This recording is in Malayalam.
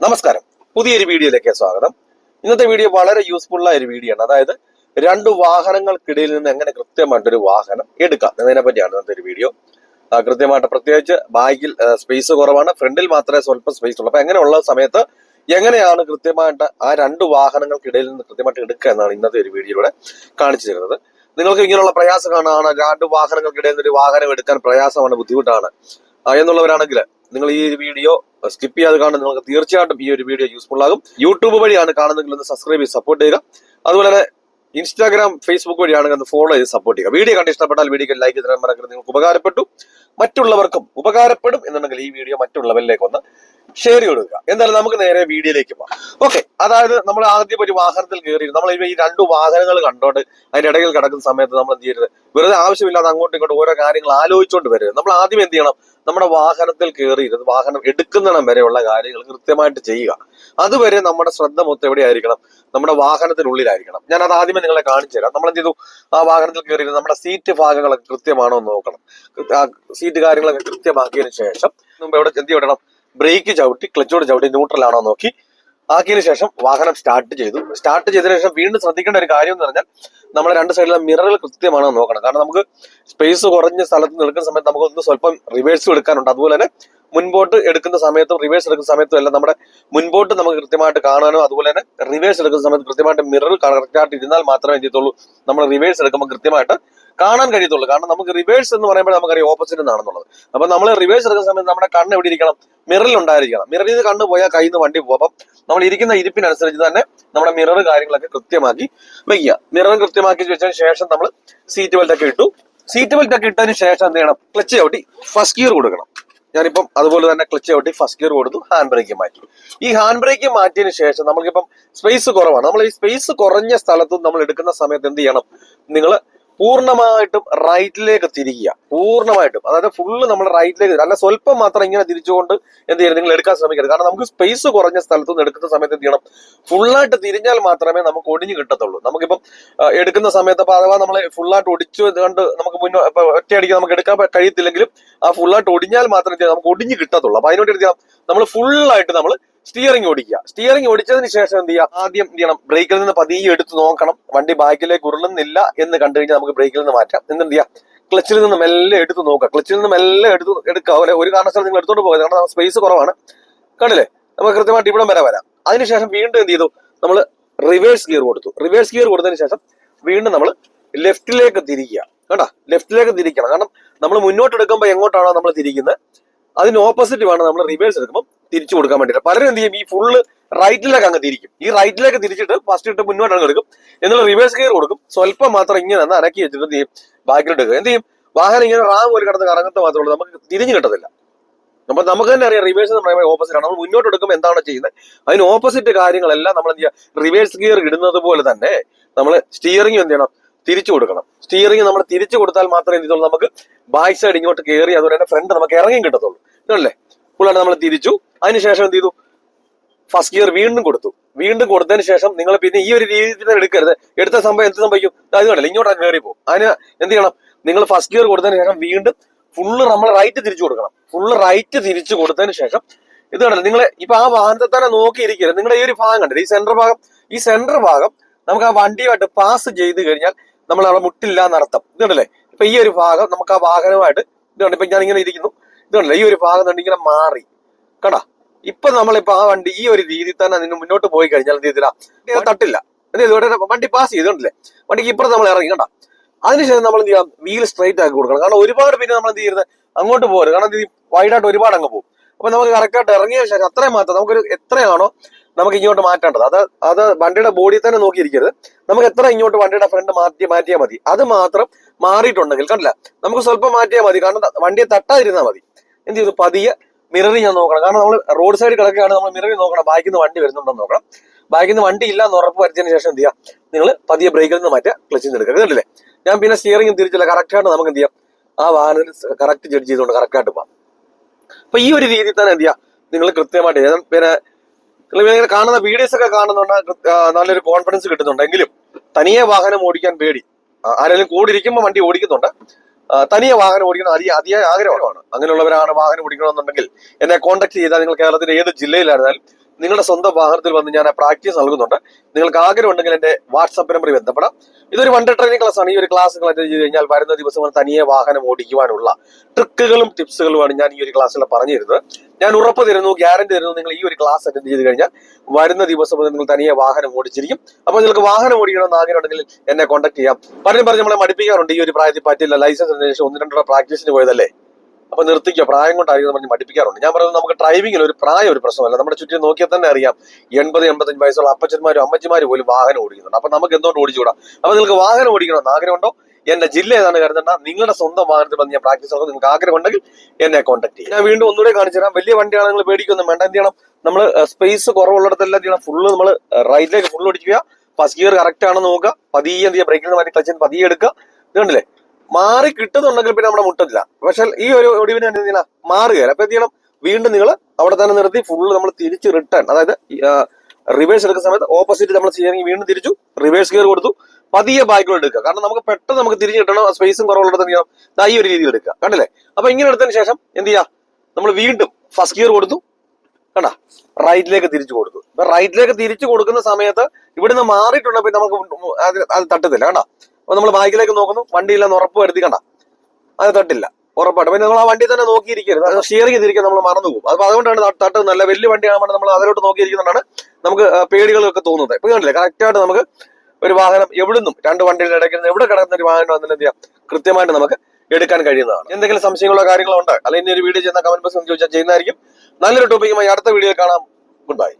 നമസ്കാരം. പുതിയൊരു വീഡിയോയിലേക്ക് സ്വാഗതം. ഇന്നത്തെ വീഡിയോ വളരെ യൂസ്ഫുൾ ആയ ഒരു വീഡിയോ ആണ്. അതായത് രണ്ട് വാഹനങ്ങൾക്കിടയിൽ നിന്ന് എങ്ങനെ കൃത്യമായിട്ട് ഒരു വാഹനം എടുക്കാം എന്നതിനെ പറ്റിയാണ് ഇന്നത്തെ ഒരു വീഡിയോ കൃത്യമായിട്ട് പ്രത്യേകിച്ച് ബാഗിൽ സ്പേസ് കുറവാണ്. ഫ്രണ്ടിൽ മാത്രമേ സ്വല്പം സ്പേസ് ഉള്ളൂ. അപ്പൊ അങ്ങനെയുള്ള സമയത്ത് എങ്ങനെയാണ് കൃത്യമായിട്ട് ആ രണ്ട് വാഹനങ്ങൾക്കിടയിൽ നിന്ന് കൃത്യമായിട്ട് എടുക്കുക എന്നാണ് ഇന്നത്തെ ഒരു വീഡിയോയിലൂടെ കാണിച്ചു തരുന്നത്. നിങ്ങൾക്ക് ഇങ്ങനെയുള്ള പ്രയാസം കാണാണ് രണ്ട് വാഹനങ്ങൾക്കിടയിൽ നിന്ന് ഒരു വാഹനം എടുക്കാൻ പ്രയാസമാണ് ബുദ്ധിമുട്ടാണ് എന്നുള്ളവരാണെങ്കിൽ നിങ്ങൾ ഈ ഒരു വീഡിയോ സ്കിപ്പ് ചെയ്യാതെ കാണുന്ന നിങ്ങൾക്ക് തീർച്ചയായിട്ടും ഈ ഒരു വീഡിയോ യൂസ്ഫുൾ ആകും. യൂട്യൂബ് വഴിയാണ് കാണുന്നതെങ്കിൽ ഒന്ന് സബ്സ്ക്രൈബ് ചെയ്ത് സപ്പോർട്ട് ചെയ്യുക. അതുപോലെ തന്നെ ഇൻസ്റ്റാഗ്രാം ഫേസ്ബുക്ക് വഴിയാണെങ്കിൽ ഒന്ന് ഫോളോ ചെയ്ത് സപ്പോർട്ട് ചെയ്യുക. വീഡിയോ കണ്ട് ഇഷ്ടപ്പെട്ടാൽ വീഡിയോ ലൈക്ക് തരാൻ മറക്കരുത്. നിങ്ങൾക്ക് ഉപകാരപ്പെട്ടു. മറ്റുള്ളവർക്കും ഉപകാരപ്പെടും എന്നുണ്ടെങ്കിൽ ഈ വീഡിയോ മറ്റുള്ളവരിലേക്ക് ഒന്ന് ഷെയർ ചെയ്ത് കൊടുക്കുക. എന്തായാലും നമുക്ക് നേരെ വീഡിയോയിലേക്ക് പോകാം. ഓക്കെ അതായത് നമ്മൾ ആദ്യം ഒരു വാഹനത്തിൽ കയറി നമ്മൾ ഈ രണ്ട് വാഹനങ്ങൾ കണ്ടോണ്ട് അതിന്റെ ഇടയിൽ കിടക്കുന്ന സമയത്ത് നമ്മൾ എന്ത് ചെയ്യരുത്? വെറുതെ ആവശ്യമില്ലാതെ അങ്ങോട്ടും ഇങ്ങോട്ടും ഓരോ കാര്യങ്ങൾ ആലോചിച്ചുകൊണ്ട് വരരുത്. നമ്മൾ ആദ്യം എന്ത് ചെയ്യണം? നമ്മുടെ വാഹനത്തിൽ കയറിയിരുന്ന് വാഹനം എടുക്കുന്നിടം വരെയുള്ള കാര്യങ്ങൾ കൃത്യമായിട്ട് ചെയ്യുക. അതുവരെ നമ്മുടെ ശ്രദ്ധ മൊത്തം എവിടെയായിരിക്കണം? നമ്മുടെ വാഹനത്തിനുള്ളിലായിരിക്കണം. ഞാൻ അത് ആദ്യമേ നിങ്ങളെ കാണിച്ചു തരാം. നമ്മൾ എന്ത് ചെയ്തു? ആ വാഹനത്തിൽ കയറിയിരുന്ന് നമ്മുടെ സീറ്റ് ഭാഗങ്ങളൊക്കെ കൃത്യമാണോ എന്ന് നോക്കണം. സീറ്റ് കാര്യങ്ങളൊക്കെ കൃത്യമാക്കിയതിനു ശേഷം എവിടെ എന്ത് ചെയ്യണം? ബ്രേക്ക് ചവിട്ടി ക്ലച്ചോട് ചവിട്ടി ന്യൂട്രൽ ആണോ നോക്കി ആക്കിയതിനു ശേഷം വാഹനം സ്റ്റാർട്ട് ചെയ്തു. സ്റ്റാർട്ട് ചെയ്തതിനു ശേഷം വീണ്ടും ശ്രദ്ധിക്കേണ്ട ഒരു കാര്യം എന്ന് പറഞ്ഞാൽ നമ്മൾ രണ്ട് സൈഡിലെ മിററുകൾ കൃത്യമാണോ നോക്കണം. കാരണം നമുക്ക് സ്പേസ് കുറഞ്ഞ സ്ഥലത്ത് നിൽക്കുന്ന സമയത്ത് നമുക്ക് ഒന്ന് സ്വല്പം റിവേഴ്സ് എടുക്കാനുണ്ട്. അതുപോലെ തന്നെ മുൻപോട്ട് എടുക്കുന്ന സമയത്തും റിവേഴ്സ് എടുക്കുന്ന സമയത്തും എല്ലാം നമ്മുടെ മുൻപോട്ട് നമുക്ക് കൃത്യമായിട്ട് കാണാനോ അതുപോലെ തന്നെ റിവേഴ്സ് എടുക്കുന്ന സമയത്ത് കൃത്യമായിട്ട് മിറർ കറക്റ്റായിട്ട് ഇരുന്നാൽ മാത്രമേ എന്ത് ചെയ്യത്തുള്ളൂ? നമ്മൾ റിവേഴ്സ് എടുക്കുമ്പോൾ കൃത്യമായിട്ട് കാണാൻ കഴിയത്തുള്ളൂ. കാരണം നമുക്ക് റിവേഴ്സ് എന്ന് പറയുമ്പോൾ നമുക്കറിയാം ഓപ്പോസിറ്റ് എന്നാണെന്നുള്ളത് അപ്പൊ നമ്മൾ റിവേഴ്സ് എടുക്കുന്ന സമയത്ത് നമ്മുടെ കണ്ണ് എവിടെ ഇരിക്കണം? മിററിൽ ഉണ്ടായിരിക്കണം. മിററിൽ നിന്ന് കണ്ണ് പോയാൽ കയ്യിൽ നിന്ന് വണ്ടി പോകും. അപ്പം നമ്മൾ ഇരിക്കുന്ന ഇരിപ്പിനനുസരിച്ച് തന്നെ നമ്മുടെ മിറർ കാര്യങ്ങളൊക്കെ കൃത്യമാക്കി വെക്കുക മിറർ കൃത്യമാക്കി വെച്ചതിന് ശേഷം നമ്മൾ സീറ്റ് ബെൽറ്റ് ഒക്കെ ഇട്ടു. സീറ്റ് ബെൽറ്റ് ഒക്കെ ഇട്ടതിന് ശേഷം എന്ത് ചെയ്യണം? ക്ലച്ച് ചവിട്ടി ഫസ്റ്റ് ഗിയർ കൊടുക്കണം. ഞാനിപ്പം അതുപോലെ തന്നെ ക്ലച്ച് ചവിട്ടി ഫസ്റ്റ് ഗിയർ കൊടുത്തു. ഹാൻഡ് ബ്രേക്ക് മാറ്റി. ഈ ഹാൻഡ് ബ്രേക്ക് മാറ്റിയതിന് ശേഷം നമുക്കിപ്പം സ്പേസ് കുറവാണ്. നമ്മൾ ഈ സ്പേസ് കുറഞ്ഞ സ്ഥലത്തും നമ്മൾ എടുക്കുന്ന സമയത്ത് എന്ത് ചെയ്യണം? നിങ്ങൾ പൂർണമായിട്ടും റൈറ്റിലേക്ക് തിരിക്കുക പൂർണമായിട്ടും. അതായത് ഫുള്ള് നമ്മൾ റൈറ്റിലേക്ക് അല്ല സ്വല്പം മാത്രം ഇങ്ങനെ തിരിച്ചുകൊണ്ട് എന്ത് ചെയ്യണം നിങ്ങൾ എടുക്കാൻ ശ്രമിക്കരുത്. കാരണം നമുക്ക് സ്പേസ് കുറഞ്ഞ സ്ഥലത്ത് നിന്ന് എടുക്കുന്ന സമയത്ത് എന്ത് ചെയ്യണം? ഫുള്ളായിട്ട് തിരിഞ്ഞാൽ മാത്രമേ നമുക്ക് ഒടിഞ്ഞു കിട്ടത്തുള്ളൂ. നമുക്കിപ്പം എടുക്കുന്ന സമയത്ത് അപ്പൊ അഥവാ നമ്മൾ ഫുള്ളായിട്ട് ഒടിച്ചു കണ്ട് നമുക്ക് മുന്നോ ഒറ്റയടിക്ക് നമുക്ക് എടുക്കാൻ കഴിയത്തില്ലെങ്കിലും ആ ഫുള്ളായിട്ട് ഒടിഞ്ഞാൽ മാത്രമേ നമുക്ക് ഒടിഞ്ഞു കിട്ടത്തുള്ളൂ. അപ്പൊ അതിനോട് ചെയ്യണം? നമ്മൾ ഫുള്ളായിട്ട് നമ്മൾ സ്റ്റിയറിംഗ് ഓടിക്കുക. സ്റ്റിയറിംഗ് ഓടിച്ചതിന് ശേഷം എന്ത് ചെയ്യുക? ആദ്യം എന്ത് ചെയ്യണം? ബ്രേക്കിൽ നിന്ന് പതിയെ എടുത്ത് നോക്കണം. വണ്ടി ബാക്കിലേക്ക് ഉരുളുന്നില്ല എന്ന് കണ്ടു കഴിഞ്ഞാൽ നമുക്ക് ബ്രേക്കിൽ നിന്ന് മാറ്റാം. എന്ത് ചെയ്യാം ക്ലച്ചിൽ നിന്ന് മെല്ലെ എടുത്ത് നോക്കുക. ക്ലച്ചിൽ നിന്ന് മെല്ലെ എടുത്ത് എടുക്കുക. അല്ലെ? ഒരു കാരണവശാലും നിങ്ങൾ എടുത്തോണ്ട് പോകരുത്. കാരണം സ്പേസ് കുറവാണ്. കണ്ടില്ലേ? നമുക്ക് കൃത്യമായിട്ട് ഇവിടം വരെ വരാം. അതിനുശേഷം വീണ്ടും എന്ത് ചെയ്തു? നമ്മൾ റിവേഴ്സ് ഗിയർ കൊടുത്തു. റിവേഴ്സ് ഗിയർ കൊടുത്തതിന് ശേഷം വീണ്ടും നമ്മൾ ലെഫ്റ്റിലേക്ക് തിരിക്കുക. കേട്ടോ ലെഫ്റ്റിലേക്ക് തിരിക്കണം. കാരണം നമ്മൾ മുന്നോട്ട് എടുക്കുമ്പോൾ എങ്ങോട്ടാണോ നമ്മൾ തിരിക്കുന്നത്? അതിന് ഓപ്പോസിറ്റ് വേണം നമ്മൾ റിവേഴ്സ് എടുക്കുമ്പോൾ തിരിച്ചു കൊടുക്കാൻ വേണ്ടിയിട്ട്. പലരും എന്ത് ചെയ്യും? ഈ ഫുള്ള് റൈറ്റിലേക്ക് അങ്ങ് തിരിക്കും. ഈ റൈറ്റിലേക്ക് തിരിച്ചിട്ട് ഫസ്റ്റ് ഇട്ട് മുന്നോട്ട് അങ്ങ് എടുക്കും. എന്നുള്ള റിവേഴ്സ് ഗിയർ കൊടുക്കും. സ്വല്പം മാത്രം ഇങ്ങനെ ഒന്ന് അനക്കി വെച്ചിട്ട് എന്ത് ചെയ്യും? ബാക്കിലോട്ട് എന്ത് ചെയ്യും? വാഹനം ഇങ്ങനെ റാം പോലെ കിടന്ന് കറങ്ങത്ത് മാത്രമേ നമുക്ക് തിരിഞ്ഞു കിട്ടത്തില്ല. അപ്പൊ നമുക്ക് തന്നെ അറിയാം റിവേഴ്സ് എന്ന് പറയുമ്പോൾ ഓപ്പോസിറ്റ് ആണ്. നമ്മൾ മുന്നോട്ട് എടുക്കുമ്പോൾ എന്താണ് ചെയ്യുന്നത്? അതിന് ഓപ്പോസിറ്റ് കാര്യങ്ങളെല്ലാം നമ്മൾ എന്ത് ചെയ്യുക? റിവേഴ്സ് ഗിയർ ഇടുന്നത് പോലെ തന്നെ നമ്മൾ സ്റ്റിയറിംഗ് എന്ത് ചെയ്യണം? തിരിച്ചു കൊടുക്കണം. സ്റ്റിയറിംഗ് നമ്മൾ തിരിച്ചു കൊടുത്താൽ മാത്രമേ എന്ത് ചെയ്തുള്ളൂ നമുക്ക് ബാക്ക് സൈഡ് ഇങ്ങോട്ട് കയറി അതുപോലെ തന്നെ ഫ്രണ്ട് നമുക്ക് ഇറങ്ങി കിട്ടത്തുള്ളൂ. അല്ലേ ഫുള്ളായിട്ട് നമ്മൾ തിരിച്ചു. അതിനുശേഷം എന്ത് ചെയ്തു? ഫസ്റ്റ് ഗിയർ വീണ്ടും കൊടുത്തു. വീണ്ടും കൊടുത്തതിന് ശേഷം നിങ്ങൾ പിന്നെ ഈ ഒരു രീതിയിൽ എടുക്കരുത്. എടുത്ത സംഭവം എന്ത് സംഭവിക്കും? അത് കണ്ടില്ല? ഇങ്ങോട്ട് കയറി പോകും അതിന് എന്ത് ചെയ്യണം? നിങ്ങൾ ഫസ്റ്റ് ഗിയർ കൊടുത്തതിന് ശേഷം വീണ്ടും ഫുള്ള് നമ്മൾ റൈറ്റ് തിരിച്ചു കൊടുക്കണം. ഫുള്ള് റൈറ്റ് തിരിച്ചു കൊടുത്തതിന് ശേഷം ഇത് കണ്ടത് നിങ്ങൾ ഇപ്പൊ ആ വാഹനത്തെ തന്നെ നോക്കിയിരിക്കരുത്. നിങ്ങളുടെ ഈ ഒരു ഭാഗം കണ്ടത് ഈ സെന്റർ ഭാഗം ഈ സെന്റർ ഭാഗം നമുക്ക് ആ വണ്ടിയുമായിട്ട് പാസ് ചെയ്ത് കഴിഞ്ഞാൽ നമ്മൾ അവിടെ മുട്ടില്ല എന്നർത്ഥം ഇത് കണ്ടല്ലേ? ഇപ്പൊ ഈ ഒരു ഭാഗം നമുക്ക് ആ വാഹനമായിട്ട് ഇത് കണ്ടോ ഇപ്പൊ ഞാൻ ഇങ്ങനെ ഇരിക്കുന്നു. ഇത് കണ്ടല്ലേ? ഈ ഒരു ഭാഗം കണ്ട് ഇങ്ങനെ മാറി. കണ്ടാ? ഇപ്പൊ നമ്മളിപ്പോ ആ വണ്ടി ഈ ഒരു രീതിയിൽ തന്നെ അതിന് മുന്നോട്ട് പോയി കഴിഞ്ഞാൽ എന്ത് ചെയ്തില്ല? തട്ടില്ല. എന്ത് ചെയ്തു? വണ്ടി പാസ് ചെയ്തോണ്ടല്ലേ വണ്ടിക്ക് ഇപ്പുറത്ത് നമ്മൾ ഇറങ്ങി. കണ്ട? അതിനുശേഷം നമ്മൾ എന്ത് ചെയ്യാം? വീൽ സ്ട്രൈറ്റ് ആക്കി കൊടുക്കണം. കാരണം ഒരുപാട് പിന്നെ നമ്മൾ എന്ത് ചെയ്യരുത്? അങ്ങോട്ട് പോകരുത്. കാരണം ഇത് വൈഡായിട്ട് ഒരുപാട് അങ്ങ് പോകും. അപ്പൊ നമുക്ക് കറക്റ്റായിട്ട് ഇറങ്ങിയ ശേഷം അത്രയും മാത്രം നമുക്കൊരു എത്രയാണോ നമുക്ക് ഇങ്ങോട്ട് മാറ്റേണ്ടത്. അത് അത് വണ്ടിയുടെ ബോഡി തന്നെ നോക്കിയിരിക്കരുത്. നമുക്ക് എത്ര ഇങ്ങോട്ട് വണ്ടിയുടെ ഫ്രണ്ട് മാറ്റി മാറ്റിയാൽ മതി. അത് മാത്രം മാറിയിട്ടുണ്ടെങ്കിൽ കണ്ടില്ല? നമുക്ക് സ്വല്പം മാറ്റിയാൽ മതി. കാരണം വണ്ടിയെ തട്ടാതിരുന്നാൽ മതി. എന്ത് ചെയ്തു? പതിയെ മിററി ഞാൻ നോക്കണം. കാരണം നമ്മൾ റോഡ് സൈഡ് കിടക്കുകയാണ് നമ്മൾ മിററി നോക്കണം. ബാക്കിൽ നിന്ന് വണ്ടി വരുന്നുണ്ടെന്ന് നോക്കണം. ബാക്കിൽ നിന്ന് വണ്ടി ഇല്ല എന്ന് ഉറപ്പ് വരുത്തിയതിന് ശേഷം എന്ത് ചെയ്യാം? നിങ്ങൾ പതിയെ ബ്രേക്കിൽ നിന്ന് മാറ്റുക ക്ലച്ചിൽ നിന്ന് എടുക്കുക. കണ്ടില്ലേ? ഞാൻ പിന്നെ സ്റ്റിയറിംഗ് തിരിച്ചില്ല. കറക്റ്റ് ആയിട്ട് നമുക്ക് എന്ത് ചെയ്യാം? ആ വാഹനം കറക്റ്റ് ജഡ്ജ് ചെയ്തുകൊണ്ട് കറക്റ്റായിട്ട് പോകാം അപ്പൊ ഈ ഒരു രീതിയിൽ തന്നെ എന്ത് ചെയ്യാം? നിങ്ങൾ കൃത്യമായിട്ട് പിന്നെ ഇങ്ങനെ കാണുന്ന വീഡിയോസ് ഒക്കെ കാണുന്നുണ്ട് നല്ലൊരു കോൺഫിഡൻസ് കിട്ടുന്നുണ്ടെങ്കിലും തനിയെ വാഹനം ഓടിക്കാൻ പേടി. ആരെങ്കിലും കൂടി ഇരിക്കുമ്പോൾ വണ്ടി ഓടിക്കുന്നുണ്ട് തനിയെ വാഹനം ഓടിക്കണം അതിയ അതിയായ ആഗ്രഹമാണ്. അങ്ങനെയുള്ളവരാണ് വാഹനം ഓടിക്കണമെന്നുണ്ടെങ്കിൽ എന്നെ കോൺടാക്ട് ചെയ്താൽ നിങ്ങൾ കേരളത്തിന്റെ ഏത് ജില്ലയിലായിരുന്നാലും നിങ്ങളുടെ സ്വന്തം വാഹനത്തിൽ വന്ന് ഞാൻ പ്രാക്ടീസ് നൽകുന്നുണ്ട്. നിങ്ങൾക്ക് ആഗ്രഹം ഉണ്ടെങ്കിൽ എന്റെ വാട്സപ്പ് നമ്പറിൽ ബന്ധപ്പെടാം. ഇതൊരു വണ്ടർ ട്രെയിനിങ് ക്ലാസ് ആണ് ഈ ഒരു ക്ലാസ് അറ്റൻഡ് ചെയ്ത് കഴിഞ്ഞാൽ വരുന്ന ദിവസങ്ങൾ തനിയെ വാഹനം ഓടിക്കുവാനുള്ള ട്രിക്കുകളും ടിപ്സുകളുമാണ് ഞാൻ ഈ ഒരു ക്ലാസ്സിൽ പറഞ്ഞു തരുന്നത് ഞാൻ ഉറപ്പ് തരുന്നു ഗ്യാരണ്ടി തരുന്നു നിങ്ങൾ ഈ ഒരു ക്ലാസ് അറ്റൻഡ് ചെയ്ത് കഴിഞ്ഞാൽ വരുന്ന ദിവസം മുതൽ നിങ്ങൾ തനിയെ വാഹനം ഓടിച്ചിരിക്കും. അപ്പോൾ നിങ്ങൾക്ക് വാഹനം ഓടിക്കണമെന്ന് ആഗ്രഹം ഉണ്ടെങ്കിൽ എന്നെ കോൺടാക്ട് ചെയ്യാം. പറഞ്ഞു പറഞ്ഞ് നമ്മളെ മടിപ്പിക്കാറുണ്ട് ഈ ഒരു പ്രായത്തിൽ പറ്റില്ല ലൈസൻസ് ഒന്ന് രണ്ടോ പ്രാക്ടീസിന് പോയതല്ലേ? അപ്പൊ നിർത്തിക്കുക പ്രായം കൊണ്ടായിരിക്കും പറഞ്ഞ് മടിപ്പിക്കാറുണ്ട്. ഞാൻ പറയുന്നത് നമുക്ക് ഡ്രൈവിംഗിൽ ഒരു പ്രായം ഒരു പ്രശ്നമല്ല. നമ്മുടെ ചുറ്റും നോക്കിയാൽ തന്നെ അറിയാം എൺപത് എൺപത്തഞ്ച് വയസ്സുള്ള അപ്പച്ചന്മാരും അമ്മച്ചിമാരും പോലും വാഹനം ഓടിക്കുന്നുണ്ട്. അപ്പൊ നമുക്ക് എന്തുകൊണ്ട് ഓടിച്ചുകൂടാ? അപ്പൊ നിങ്ങൾക്ക് വാഹനം ഓടിക്കണമെന്ന് ആഗ്രഹമുണ്ടോ? എന്റെ ജില്ല ഏതാണ് കരുതണ്ട. നിങ്ങളുടെ സ്വന്തം വാഹനത്തിൽ വന്ന് ഞാൻ പ്രാക്ടീസ് നടത്തും. നിങ്ങൾക്ക് ആഗ്രഹം ഉണ്ടെങ്കിൽ എന്നെ കോൺടാക്ട് ചെയ്യും ഞാൻ വീണ്ടും ഒന്നുകൂടെ കാണിച്ചു തരാം. വലിയ വണ്ടിയാണ് നിങ്ങൾ പേടിക്കൊന്നും വേണ്ട. എന്ത് ചെയ്യണം? നമ്മൾ സ്പേസ് കുറവുള്ളിടത്തെല്ലാം ചെയ്യണം? ഫുള്ള് നമ്മൾ റൈറ്റിലേക്ക് ഫുള്ള് ഓടിക്കുക ഫസ്റ്റ് ഗിയർ കറക്റ്റ് ആണെന്ന് നോക്കുക. പതിയെ എന്ത് ചെയ്യുക? ബ്രേക്കിൽ നിന്ന് മാറ്റി ക്ലച്ചിന് പതിയെ എടുക്കുക. ഇത് കണ്ടില്ലേ മാറി കിട്ടുന്നുണ്ടെങ്കിൽ പിന്നെ നമ്മുടെ മുട്ടില്ല പക്ഷെ ഈ ഒരു ഒടിവിന് എന്ത് ചെയ്യണം മാറുകയില്ല അപ്പൊ എന്ത് ചെയ്യണം? വീണ്ടും നിങ്ങൾ അവിടെ തന്നെ നിർത്തി ഫുള്ള് നമ്മൾ തിരിച്ച് റിട്ടേൺ അതായത് റിവേഴ്സ് എടുക്കുന്ന സമയത്ത് ഓപ്പോസിറ്റ് നമ്മൾ ചെയ്യണമെങ്കിൽ വീണ്ടും തിരിച്ചു റിവേഴ്സ് ഗിയർ കൊടുത്തു. പതിയെ ബാക്കുകൾ എടുക്കുക. കാരണം നമുക്ക് പെട്ടെന്ന് നമുക്ക് തിരിഞ്ഞ് കിട്ടണം. സ്പേസും കുറവുള്ളത് എന്ത് ചെയ്യണം? ഈ ഒരു രീതിയിൽ എടുക്കുക. കണ്ടില്ലേ? അപ്പൊ ഇങ്ങനെ എടുത്തതിന് ശേഷം എന്ത് ചെയ്യാ നമ്മൾ വീണ്ടും ഫസ്റ്റ് ഗിയർ കൊടുത്തു. കണ്ട? റൈറ്റിലേക്ക് തിരിച്ചു കൊടുത്തു. അപ്പൊ റൈറ്റിലേക്ക് തിരിച്ചു കൊടുക്കുന്ന സമയത്ത് ഇവിടുന്ന് മാറിയിട്ടുണ്ടെങ്കിൽ നമുക്ക് അത് തട്ടത്തില്ല. കണ്ട? അപ്പൊ നമ്മൾ ബാക്കിലേക്ക് നോക്കുന്നു. വണ്ടിയില്ലെന്ന് ഉറപ്പ് വരുത്തി കണ്ട. അത് തട്ടില്ല. ഉറപ്പായിട്ട്. പിന്നെ നമ്മൾ ആ വണ്ടി തന്നെ നോക്കിയിരിക്കരുത്. ഷെയർ ചെയ്തിരിക്കാൻ നമ്മൾ മറന്നു പോകും. അപ്പൊ അതുകൊണ്ടാണ് തട്ട് നല്ല വലിയ വണ്ടിയാകുമ്പോൾ നമ്മൾ അതിലോട്ട് നോക്കിയിരിക്കുന്നതാണ് നമുക്ക് പേടികളൊക്കെ തോന്നുന്നത്. ഇപ്പൊ കണ്ടില്ല? കറക്റ്റ് ആയിട്ട് നമുക്ക് ഒരു വാഹനം എവിടുന്നും രണ്ട് വണ്ടികളുടെ ഇടയ്ക്ക് എവിടെ കിടക്കുന്ന ഒരു വാഹനം അതിന് എന്ത് ചെയ്യാം? കൃത്യമായിട്ട് നമുക്ക് എടുക്കാൻ കഴിയുന്നതാണ്. എന്തെങ്കിലും സംശയങ്ങളോ കാര്യങ്ങളോ ഉണ്ടോ? അല്ലെങ്കിൽ ഇനി ഒരു വീഡിയോ ചെയ്യുന്ന കമന്റ് ബോക്സിൽ ചോദിച്ചാൽ ചെയ്യുന്നതായിരിക്കും. നല്ലൊരു ടോപ്പിക്കുമായി അടുത്ത വീഡിയോ കാണാം. Good bye